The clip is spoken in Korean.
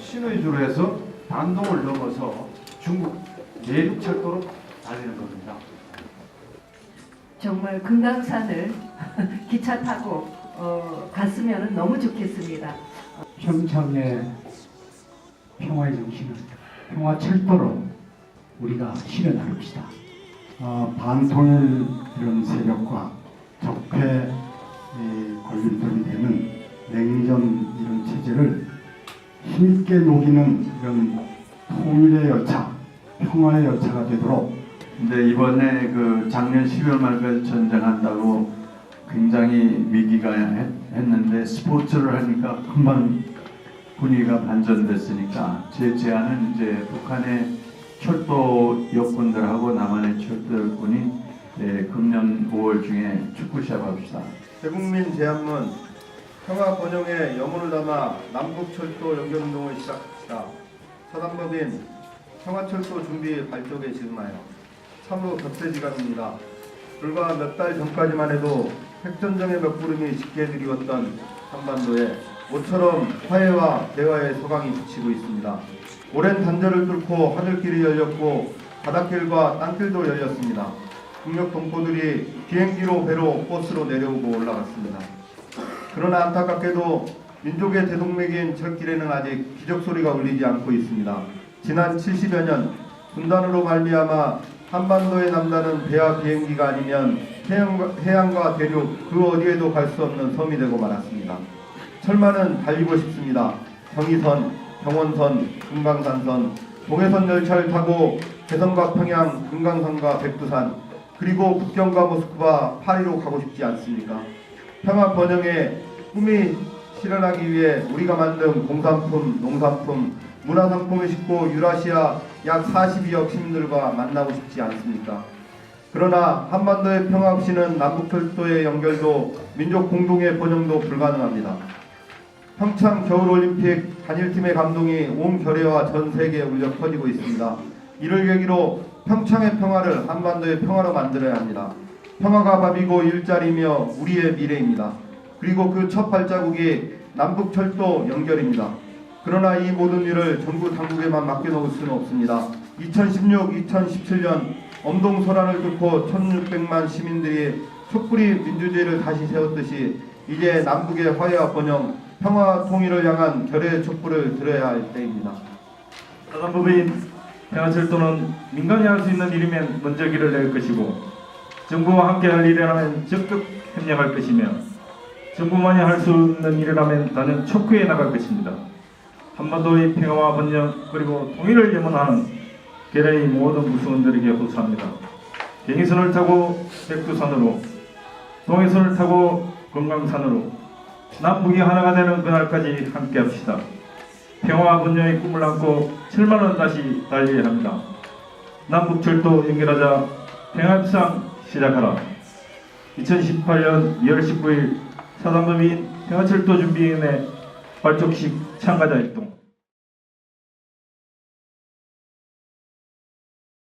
신의주로 해서 단동을 넘어서 중국 내륙 철도로 달리는 겁니다. 정말 금강산을 기차 타고 어, 갔으면 너무 좋겠습니다. 평창의 평화의 정신을 평화 철도로 우리가 실현합시다. 어, 반통일 이런 세력과 적폐 이 걸림돌이 되는 냉전 이런 체제를 힘있게 녹이는 이런 통일의 열차, 평화의 열차가 되도록 근데 이번에 그 작년 12월 말까지 전쟁한다고 굉장히 위기가 했, 했는데 스포츠를 하니까 금방 분위기가 반전됐으니까 제 제안은 이제 북한의 철도 여군들하고 남한의 철도 여군이 예, 금년 5월 중에 축구 시합합시다. 대국민 제안문 평화 번영에 염원을 담아 남북철도 연결운동을 시작합시다. 사단법인 평화철도 준비 발족에 지음하여 참으로 격세지감입니다. 불과 몇 달 전까지만 해도 핵전쟁의 먹구름이 짙게 드리웠던 한반도에 모처럼 화해와 대화의 소강이 비치고 있습니다. 오랜 단절을 뚫고 하늘길이 열렸고 바닷길과 땅길도 열렸습니다. 국력 동포들이 비행기로 배로 버스로 내려오고 올라갔습니다. 그러나 안타깝게도 민족의 대동맥인 철길에는 아직 기적 소리가 울리지 않고 있습니다. 지난 70여 년 분단으로 말미암아 한반도에 남다는 배와 비행기가 아니면 해양과, 해양과 대륙 그 어디에도 갈 수 없는 섬이 되고 말았습니다. 철마는 달리고 싶습니다. 경의선, 경원선, 금강산선, 동해선 열차를 타고 개성과 평양, 금강산과 백두산 그리고 북경과 모스크바, 파리로 가고 싶지 않습니까? 평화 번영의 꿈이 실현하기 위해 우리가 만든 공산품, 농산품, 문화상품을 싣고 유라시아 약 42억 시민들과 만나고 싶지 않습니까? 그러나 한반도의 평화 없이는 남북철도의 연결도 민족 공동의 번영도 불가능합니다. 평창 겨울올림픽 단일팀의 감동이 온 결의와 전 세계에 울려 퍼지고 있습니다. 이를 계기로 평창의 평화를 한반도의 평화로 만들어야 합니다. 평화가 밥이고 일자리며 우리의 미래입니다. 그리고 그 첫 발자국이 남북철도 연결입니다. 그러나 이 모든 일을 정부 당국에만 맡겨놓을 수는 없습니다. 2016, 2017년 엄동 소란을 뚫고 1600만 시민들이 촛불이 민주주의를 다시 세웠듯이 이제 남북의 화해와 번영, 평화 통일을 향한 결의의 촛불을 들어야 할 때입니다. 사단법인 평화철도는 민간이 할 수 있는 일이면 먼저 길을 낼 것이고 정부와 함께 할 일이라면 적극 협력할 것이며 정부만이 할 수 없는 일이라면 단연 촉구해 나갈 것입니다. 한반도의 평화와 번영 그리고 통일을 염원하는 계래의 모든 무수원들에게 호소합니다. 경의선을 타고 백두산으로 동해선을 타고 금강산으로 남북이 하나가 되는 그날까지 함께합시다. 평화와 번영의 꿈을 안고 7만원 다시 달려야 합니다. 남북철도 연결하자 평화협상 시작하라. 2018년 2월 19일 사단법인 평화철도 준비위원회 발족식 참가자 활동